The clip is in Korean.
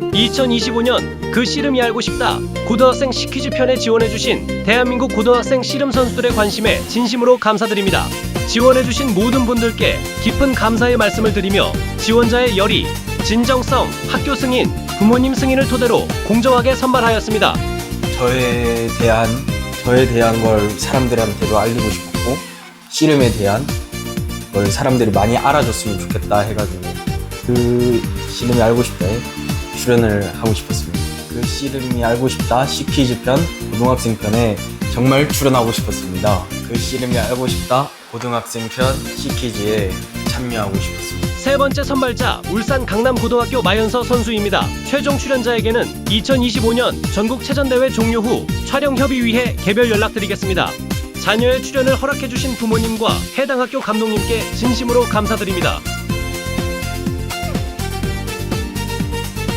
2025년 그 씨름이 알고 싶다 고등학생 시퀴즈 편에 지원해주신 대한민국 고등학생 씨름 선수들의 관심에 진심으로 감사드립니다. 지원해주신 모든 분들께 깊은 감사의 말씀을 드리며 지원자의 열의, 진정성, 학교 승인, 부모님 승인을 토대로 공정하게 선발하였습니다. 저에 대한 저에 대한 걸 사람들한테도 알리고 싶었고 씨름에 대한 걸 사람들이 많이 알아줬으면 좋겠다 해가지고 그 씨름이 알고 싶다에 출연을 하고 싶었습니다. 그 씨름이 알고 싶다 시퀴즈 편 고등학생 편에 정말 출연하고 싶었습니다. 그 씨름이 알고 싶다 고등학생 편 시퀴즈에 참여하고 싶었습니다. 세 번째 선발자 울산 강남고등학교 마연서 선수입니다. 최종 출연자에게는 2025년 전국 체전대회 종료 후 촬영 협의 위해 개별 연락드리겠습니다. 자녀의 출연을 허락해주신 부모님과 해당 학교 감독님께 진심으로 감사드립니다.